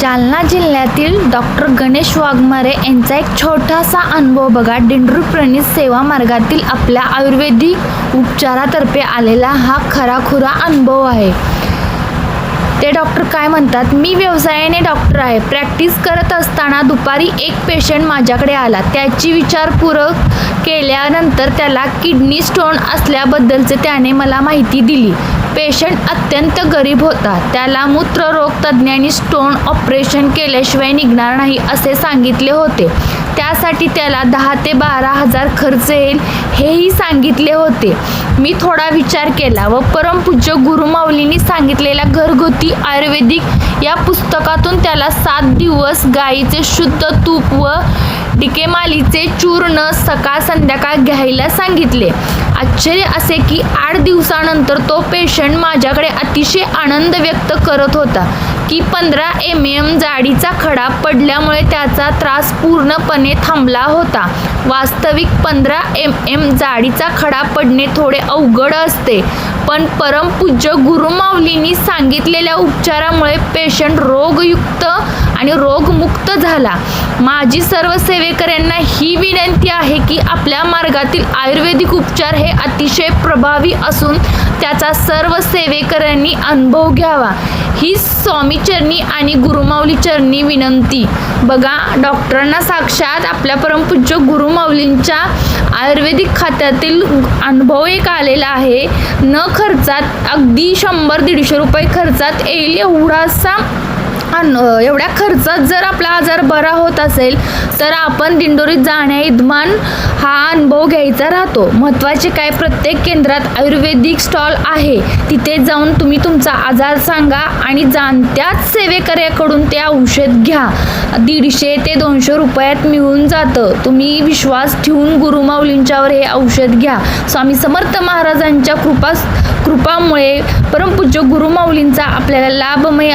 जालना जिल्ह्यातील डॉक्टर गणेश वाघमारे यांचा एक छोटासा अनुभव बघा. दिंडोरी प्रणित सेवा मार्गातील आपल्या आयुर्वेदिक उपचारातर्फे आलेला हा खराखुरा अनुभव आहे. ते डॉक्टर काय म्हणतात? मी व्यवसायाने डॉक्टर आहे. प्रॅक्टिस करत असताना दुपारी एक पेशंट माझ्याकडे आला. त्याची विचारपूरक केल्यानंतर त्याला किडनी स्टोन असल्याबद्दलचे त्याने मला माहिती दिली. पेशंट अत्यंत गरीब होता. त्याला मूत्ररोग तज्ज्ञांनी स्टोन ऑपरेशन केल्याशिवाय निघणार नाही असे सांगितले होते. त्यासाठी त्याला दहा ते बारा हजार खर्च येईल हेही सांगितले होते. मी थोडा विचार केला व परमपूज्य गुरुमाऊलींनी सांगितलेला घरगुती आयुर्वेदिक या पुस्तकातून त्याला सात दिवस गाईचे शुद्ध तूप व डिकेमालीचे चूर्ण सकाळ संध्याकाळ घ्यायला सांगितले. आश्चर्य असे की आठ दिवसानंतर तो पेशंट माझ्याकडे अतिशय आनंद व्यक्त करत होता की पंधरा एम एम जाडीचा खडा पडल्यामुळे त्याचा त्रास पूर्णपणे थांबला होता. वास्तविक पंधरा एम एम जाडीचा खडा पडणे थोडे अवघड असते पण परमपूज्य गुरुमाऊलींनी सांगितलेल्या उपचारामुळे पेशंट रोगयुक्त आणि रोगमुक्त झाला. माझी सर्व सेवेकऱ्यांना ही विनंती आहे की आपल्या मार्गातील आयुर्वेदिक उपचार हे अतिशय प्रभावी असून त्याचा सर्व सेवेकऱ्यांनी अनुभव घ्यावा. ही स्वामीचरणी आणि गुरुमाऊली चरणी विनंती. बघा डॉक्टरांना साक्षात आपल्या परमपूज्य गुरुमाऊलींच्या आयुर्वेदिक खात्यातील अनुभव एक आलेला आहे. न खर्चात अगदी शंभर दीडशे रुपये खर्चात येईल एवढासा एवढ्या खर्चात जर आपला आजार बरा होत असेल तर आपण दिंडोरीत जाण्या इदमान हा अनुभव घ्यायचा राहतो. महत्त्वाचे काय प्रत्येक केंद्रात आयुर्वेदिक स्टॉल आहे. तिथे जाऊन तुम्ही तुमचा आजार सांगा आणि जाणत्याच सेवेकऱ्याकडून ते औषध घ्या. दीडशे ते दोनशे रुपयात मिळून जातं. तुम्ही विश्वास ठेवून गुरुमाऊलींच्यावर हे औषध घ्या. स्वामी समर्थ महाराजांच्या कृपा कृपामुळे परमपूज्य गुरुमाऊलींचा आपल्याला लाभमय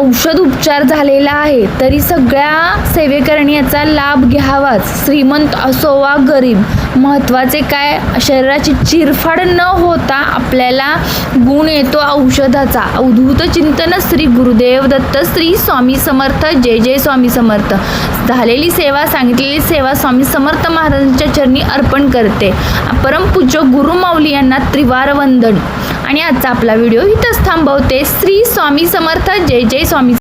औषध उपचार झालेला आहे तरी सगळ्या सेवेकरणी याचा लाभ घ्यावाच. श्रीमंत असो वा गरीब महत्त्वाचे काय? शरीराची चिरफाड न होता आपल्याला गुण येतो औषधाचा. अवधूत चिंतन श्री गुरुदेव दत्त श्री स्वामी समर्थ जय जय स्वामी समर्थ. झालेली सेवा सांगितलेली सेवा स्वामी समर्थ महाराजांच्या चरणी अर्पण करते. परमपूज्य गुरुमाऊली यांना त्रिवार वंदन. आणि आजचा आपला व्हिडिओ इथंच थांबवते. श्री स्वामी समर्थ जय जय स्वामी